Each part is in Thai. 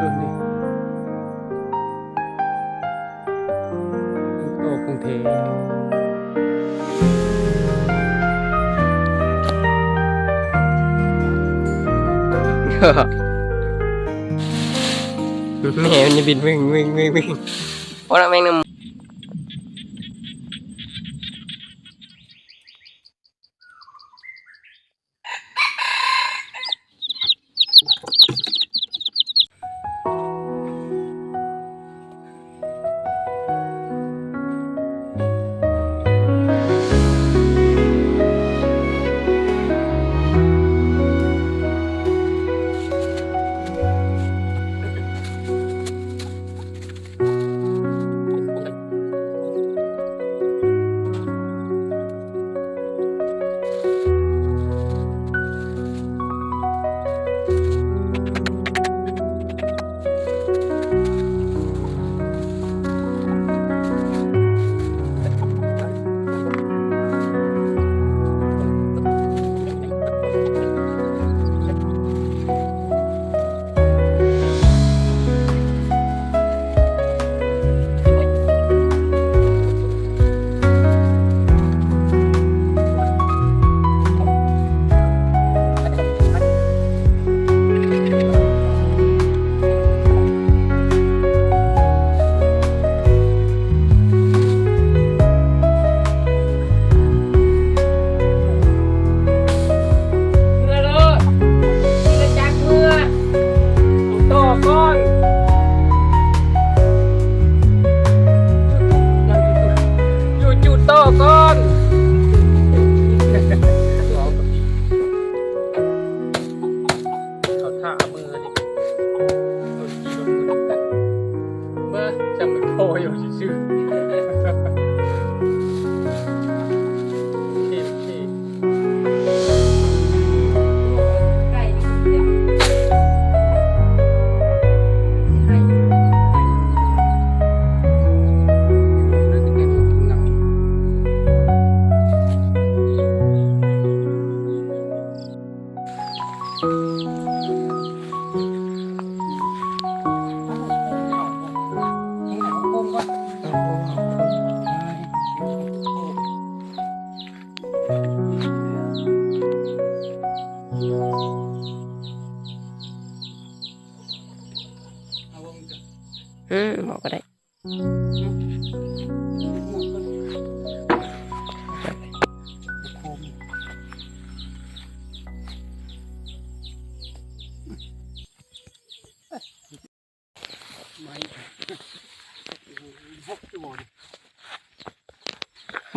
ออนี่โตกรุงเทแม่มันจะบินวิ่งวิ่งวิ่งวิ่งเพราะเราแม่ง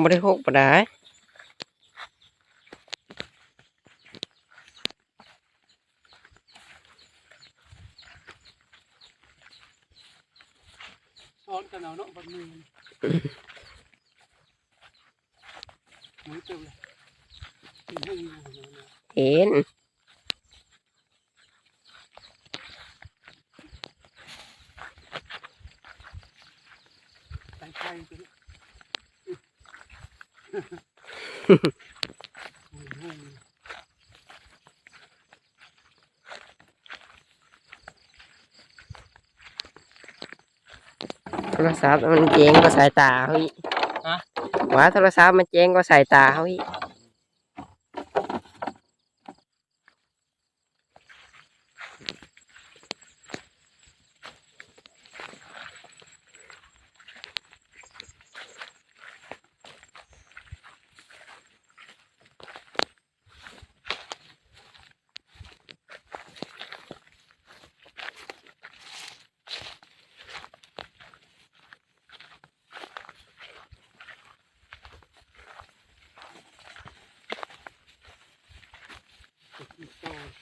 ม่ได้หกบ่ได้ซ้อนกันเอาเนาะบัดมือมือเต็มเลยกินให้อยู่นะเห็น ใส่ไข่ไปเลยมือให้ โทรศัพท์มันเจ๊งก็สายตาเขาอีกว่าโทรศัพท์มันเจ๊งก็สายตาเขาอีก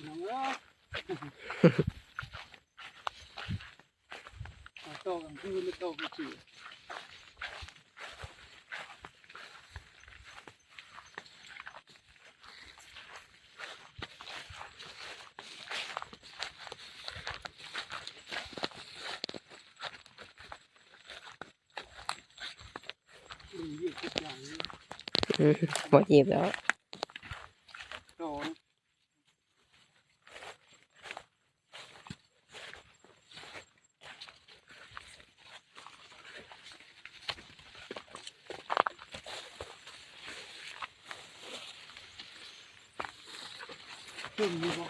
น้องเอ้ยเอาต่อกลางคืนแล้วต่อกลางคืนมึงยืดทุกอย่างเลยอืมบ่จีบแล้ว เนอยู่บ่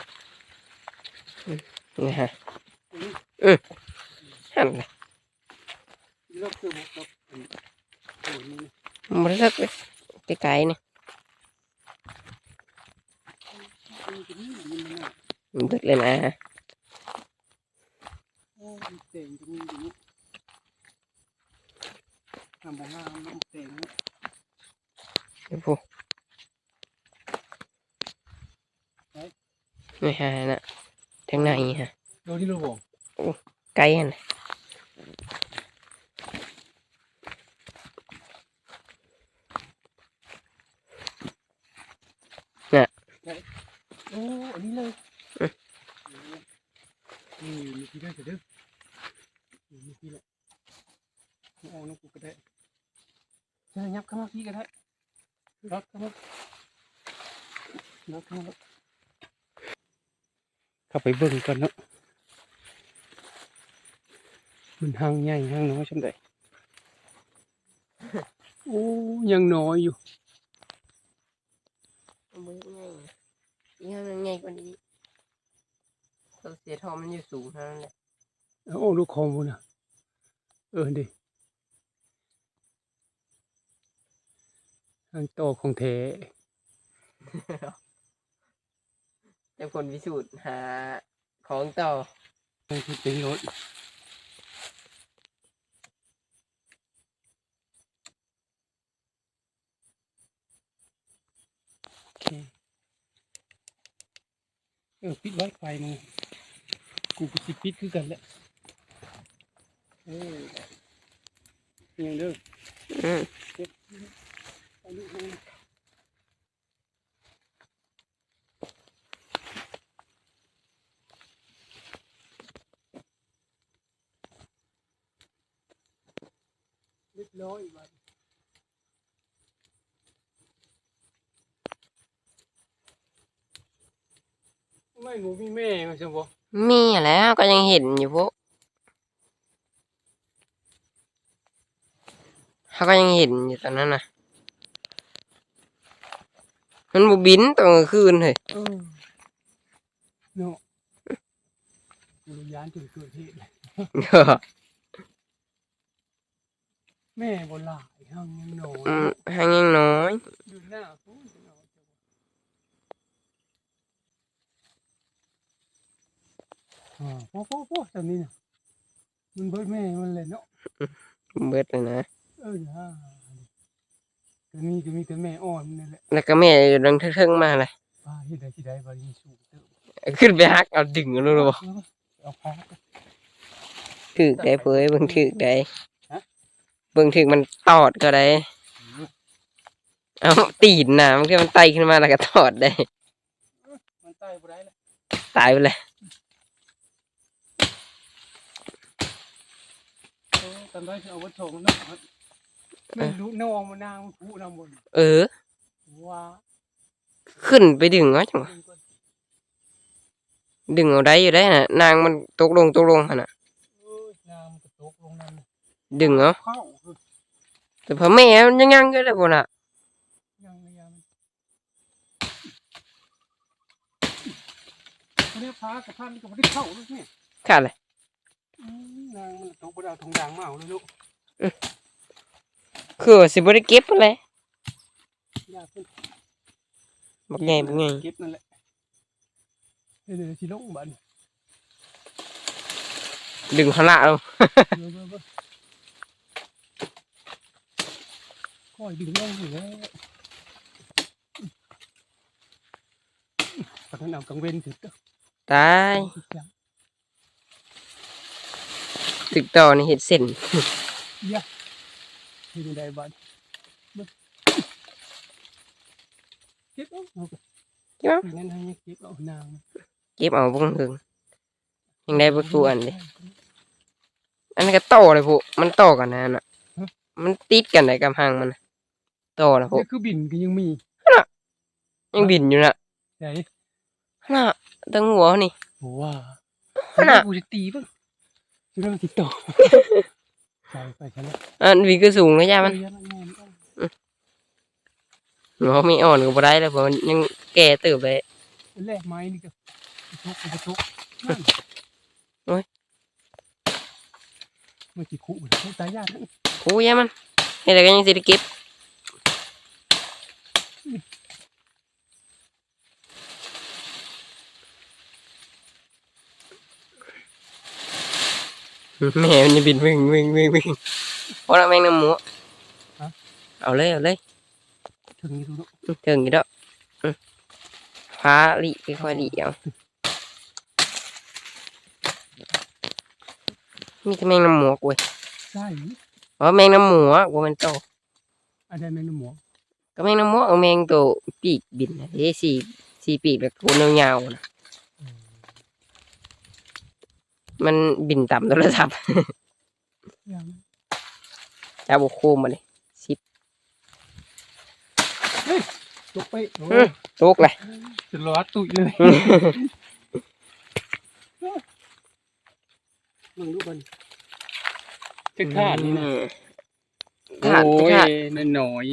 นี่ฮะอือหันเลยเลิกคือบ่ครับอันโอ้นี่มันเลิกเลยไกลๆนี่มันจะมีมันมันน่ะมันเลิกเลยนะ โอ้ยเต่งจะมีอยู่นี่ทำไปห้ามันเต่งเนี่ย เดี๋ยวพู นี่ฮะน่ะทางไหนฮะ โดนที่รู้บ่ไกลหันน่ะ โอ้อันนี้เลยนี่มีที่ได้เสร็จเด้อนี่มีที่แหละเอาออกน้ำกูก็ได้ใช่ยับเข้ามาพี่ก็ได้รับเข้ามารับเข้ามาเข้า ไปเบิ่งกันเนาะมันห่างใหญ่ห่างน้อยช่ำใดโอ้ยังน้อยอยู่มือง่ายอีกมันง่ายกว่านี้ตัวเสียทองมันอยู่สูงเท่านั้นแหละโอ้ลูกคอมบุนะเออดิทางโตของเท แต่ผลพิสูจน์หาของต่อทางที่เป็นรถโอเคเออปิดไวไฟมึงกูก็สิปิดคือกันแหละเออยังเด้ออืม เอาลูกมาเรียบร้อยบัดไม่หมูมีแม่มาใช่บ่มีแล้วก็ยังเห็นอยู่พวกเขาก็ยังเห็นอยู่ตอนนั้นนะมันบุบินตอนกลางคืนเลยเออเนาะกูยานจนเกิดเหตุเลยแม่บ่หลายหังยังน้อยอืมหางยังน้อยดูหน้าพูดเนาะ อ่าโป๊ะโป๊ะโป๊ะแบบนี้นะมันเบิดแม่มันเลยเนาะเบิดเลยนะเออนะแต่นี่ก็มีแต่แม่อ่อนนี่นแหละแล้วก็แม่อยู่ดังเทิงๆมาเลยป้าเฮ็ดได้ที่ใดบ่ยิงสูงเติบขึ้นไปฮักเอาดึงเอาเลยบ่เอาพักถือกได้เผยเบิ่งถือกได้เบิ่งถือกมันตอดก็ได้ เอาตีนนะมันคือมันไตขึ้นมาแล้วก็ตอดได้ มันใต้บ่ได้ละตายไปเลย เออ ตอนได้สิเอาวัดโถงเนาะไม่รู้น้องมันนางมันผู้นำบนเออ ว่าขึ้นไปดึงเอาจังหวะเพิ่นก็ดึงเอาได้อยู่ได้น่ะ นางมันตกลงตกลงหั่นน่ะ เออนางมันก็ตกลงนั่นน่ะดึงเอาเข้าคือแต่พอแม่มันยังยังอยู่เลยพุ่นน่ะ ยังระยะมันเขาเรียกพากับท่านก็บ่ได้เข้าลูกเนี่ยขาดเลยอืม นางมันตกบ่ได้เอาทงด่างมาเอาเลยลูกคือว่าสิบ่ได้เก็บเลยอยากเป็นบักใหญ่บักใหญ่เก็บนั่นแหละเดี๋ยวๆสิลงบัดนี้ดึงเขาละเอาเบิ่งๆๆค่อยดึงลงอยู่แล้วตอนนั้นเอากังเว้นถึงเด้อตาย ตึกต่อนี่เฮ็ดเส้นที่นี่ได้บ้านเก็บเอาเอาเก็บเอาที่นั่นให้เก็บเอานางเก็บเอาบ่ถึงยังได้บ่ตัวอันเด้อันนั้นก็ต่อเลยพุมันต่อกันนะน่ะ มันติดกันได้กับหางมันน่ะต่อแล้วพุนี่คือบินก็ยังมียังบินอยู่น่ะไหนน่ะตั้งหัวนี่ว้าขนาดกูจะตีป่ะจะ เริ่มติดต่อใส่ไปฉันละอันวีก็สูงนะย่ามันเออยังไงมันต้องหัวไม่อ่อนก็บ่ได้แล้วเพราะมันยังแก่เติบเลยแลกไม้นี่ก็กระทุกกระทุกนั่นโอ้ยมันกี่คู่มันตายยากนะโอ้ยมันเฮ็ดอะไรกันยังสิได้เก็บ แม่มันจะบินวิ่งวิ่งวิ่งวิ่งเพราะเราแมงน้ำหมูเอาเลยเอาเลยถึงนี่ดูเนาะถึงอยู่แล้วอืมฟ้าลิค่อยๆลิเอามีแต่แมงน้ำหมูกูเว้ยใช่เพราะแมงน้ำหมูอะกูมันโตอันใดแมงน้ำหมูก็แมงน้ำหมูเอาแมงตัวปีกบินนะเอ้สี่สี่ปีกแล้วกูยาวๆนะ มันบินต่ำโทรศัพท์ยังจับบุกโคมมาเลยสิบตกไปโอ้อืมตกเลยจะรอดตุยเลยมึงดูมันจะขาดนี่นะขาดโอ้ยขาดน้อย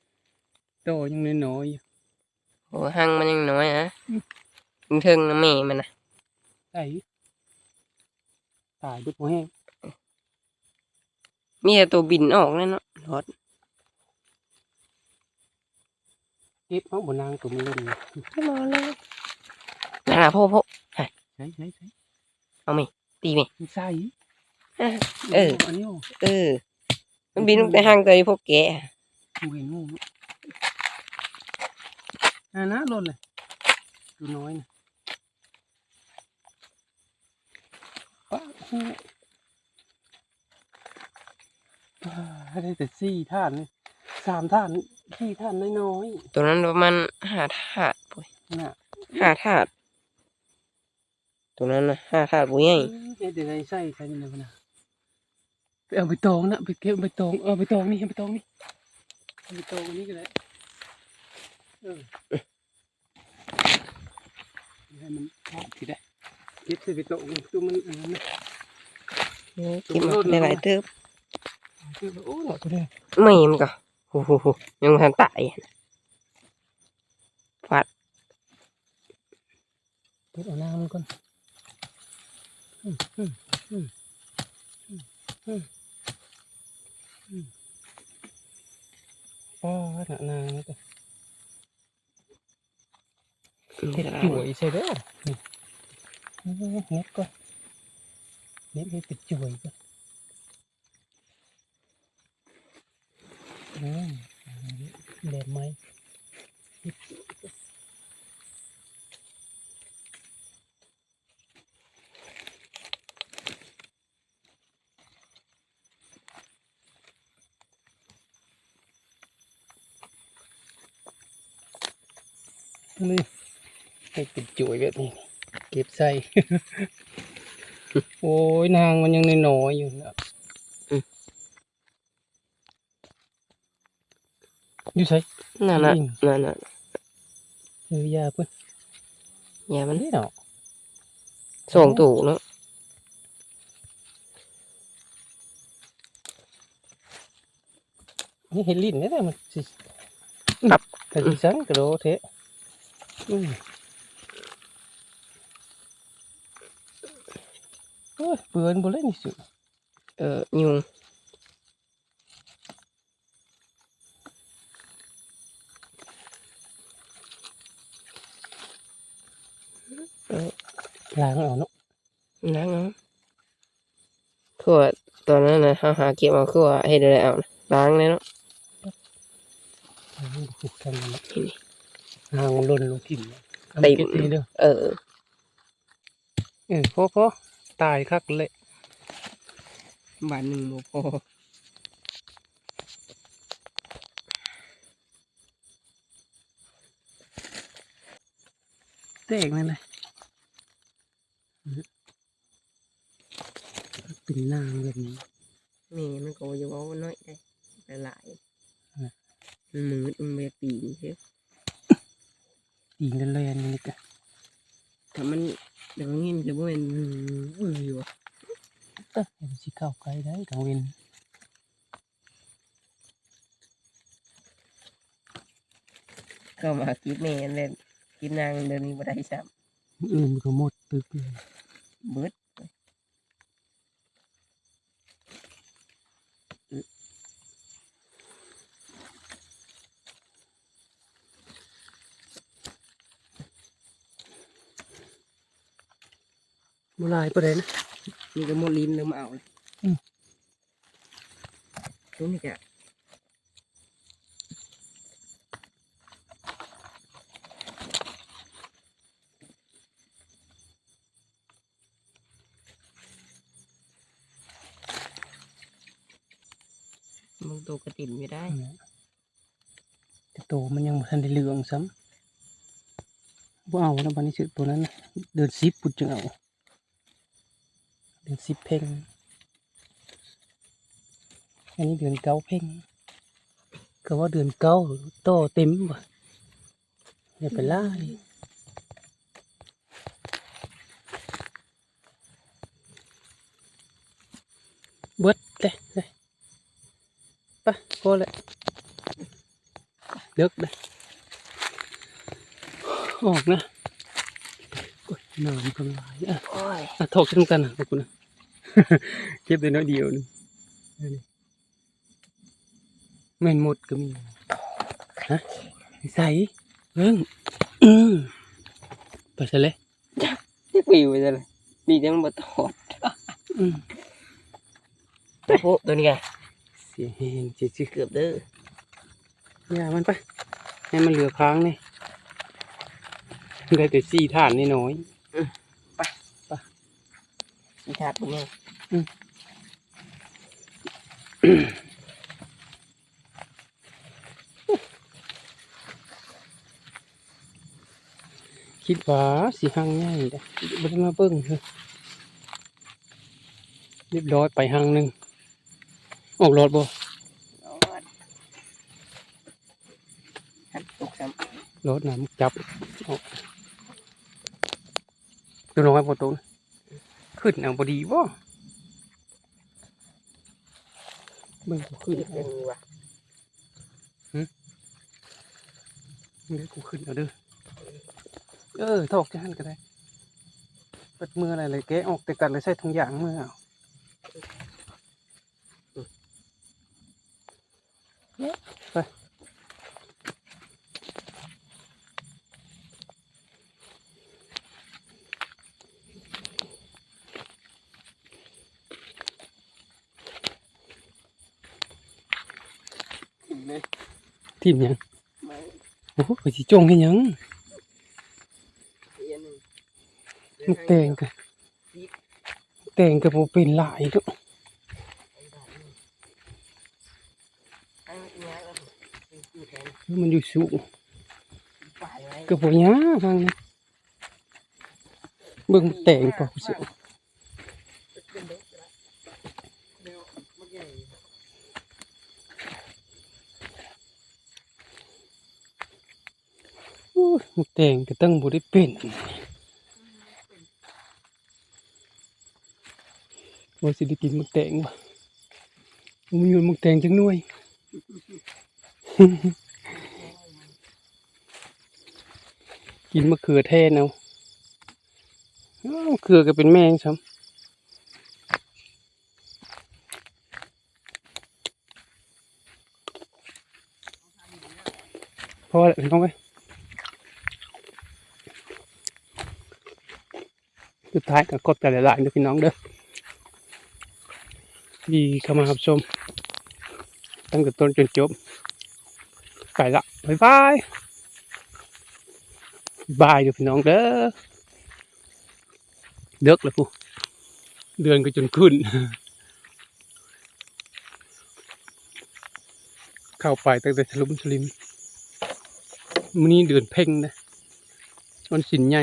ๆโตยังน้อยๆอยู่โอ้หังมันยังน้อยนะถึงเทิงนะแม่มันนะไอ้ ตายด้วยหัวแห้งมีแต่ตัวบินออกเลยเนาะรถเก็บเอาบนนางตัวมันเล่นไม่รอเลยนั่นน่ะพ่อพ่อใช่ใช่ใช่ตีไหมมันใส่เอออันนี้โอ้เออ มันบินลงไปห้างตัวนี้พวกแกกูเห็นงูอ่านะหล่นเลยตัวน้อยนะป้าฮู้อ่า ได้แต่สี่ท่านนี่สามท่านสี่ท่านน้อยตัวนั้นประมาณห้าถาดปุ้ยๆน่ะห้าถาดตัวนั้นนะห้าถาดปุ้ยใหญ่เอ๊ะเดี๋ยวไอ้ไส้ใส่นี่นะพะนะไปเอาไปตองนะไปเก็บไปตองเอาไปตองนี่เอาไปตองนี่เอาไปตองอันนี้ก็ได้เออให้มันพอสิได้ เก็บใส่ไปตองตัวมันอันนั้นนะกินมาได้หลายเติบคือโอ้หนักเลยไม่มันก็โอ้โหยังไม่ทันตายเก็บเอาน้ำมันก่อนอืมอืมอืมอืมอืมอืมป้าหนักนางนะจ๊ะเฮ็ดอะไรจุ๋ยใช่เด้อ นี่เน็ตก่อนเน็ตให้ติด จุ๋ยก่อนอืมแดดไหมนี่ให้ติดจุ๋ยแบบนี้เก็บใส่ โอ้ยนางมันยังน้อยๆอยู่นะอยู่ใส่นั่นน่ะอืมนั่นน่ะเออยาเพิ่นอย่ามันนี่เนาะส่งตู่เนาะนี่เห็นลิ้นนี่แหละมันสินับแต่สิสังกระโดดเทะอืมโอ้ย เปื่อนบ่เลยนี่สิเออยุงล้างเอาเนาะนั่งเอาคือว่าตอนนั้นนะหาหาเก็บเอาคือว่าเฮ็ดอะไรเอานะล้างเลยเนาะล้างดูถูกกันเนาะนี่นี่นางมันหล่นลงถิ่นเนาะเอาเต็มามเก็บนี่เด้อเออเออพอพอ ตายคักเลยบาทหนึ่งบ่พอแตกนั่นเลยเป็นนางแบบนี้แม่มันก็จะเว้าน้อยได้แต่หลายน่ะมันมืดมันเบปีเช่ตีนกันเลยอันนี้ก็ถ้ามัน เดี๋ยวนี้มันจะบ่เป็นวืออยู่อะเอ้อเห็นสิเข้าใกล้ได้กังเวนก็มาคิดแม่เล่นกินนางเดินนี้บ่ได้ซ้อื่นก็หมดตึกเลยำเบิด บ่หลายปานใดนะนี่ก็หมดลิ้นเริ่มเอาเลยอืมตัวนี้ก็มึงตัวกระตินไม่ได้แต่โตมันยังบ่ทันได้เหลืองซ้ำบ่เอานะบัดนี้สิตัวนั้นน่ะเดือน10พุ่นจึงเอา เดือน10เพ่งอันนี้เดือนเก้าเพ่งก็ว่าเดือนเก้าโตเต็มบ่อย่าไปล่าดิเบิดเลยเลยไปพอเลยเลิกเลยออกนะ น้ำกำลายอะโอ้ยอะถกขึ้นกันนะขอบคุณนะเก็บได้น้อยเดียวนึงอันนี้แม่นหมดก็มีฮะใส่เรื่องอืมไปซะเลยที่ปิวไปเลยดีจังบ่ตอดอืมโอ้โหตัวนี้ไงเสียแหงจิจิเกือบเด้ออย่ามันไปให้มันเหลือค้างนี่ได้แต่สี่ฐานนี่น้อย อีชาติพวกนี้คิดว่าสีหังง่ายเด้บ่ได้มาเบิ่งเลยเรียบร้อยไปหังหนึ่งออกรถบ่เอาวะหันตกซ้รถน้ำจับออกดูน้อยพอตูน ขึ้นเอาบดีบ่เบิ่งกูขึ้นำเป็นว่ะเดี๋ยวกูขึ้นเอาเด้อเออถอกจะหันก็ได้เปิดมืออะไรเลยแกะออกแต่กันเลยใส่ถุงยางมือเอา ทีมยังโอ้โหไปสิจงให้ยังเอียนหนึ่งมันแต่งกันแต่งกับโมเป็นหลายด้วยมันอยู่สูงกับโบยาทางนี้เบิ่งแต่งก่อนกูเสียว เป็นเด็กแล้วเดี๋ยวมันใหญ่ โอ้ย มันแต่งก็ตั้งบ่ได้เป็นว่าสิได้กินมันแต่งบ่มันอยู่มันแต่งจังน่วยกินมะเขือแทนเอาอ้าวมะเขือก็เป็นแมงซ้ำพอแล้วน้องไป สุดท้ายก็กดแต่หลายๆเด้อพี่น้องเด้อที่เข้ามารับชมตั้งแต่ต้นจนจบ ไปละบ๊ายบายบายเด้อพี่น้องเด้อเด็กแล้วผู้เดือนก็จนขึ้น เข้าไปตั้งแต่สลุมสลิมมื้อนี้เดือนเพ่งนะวันสินใหญ่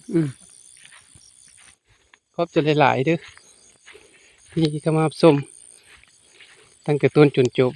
อืม ขอบจะหลายๆเด้อที่เข้ามารับชมตั้งแต่ต้นจนจบ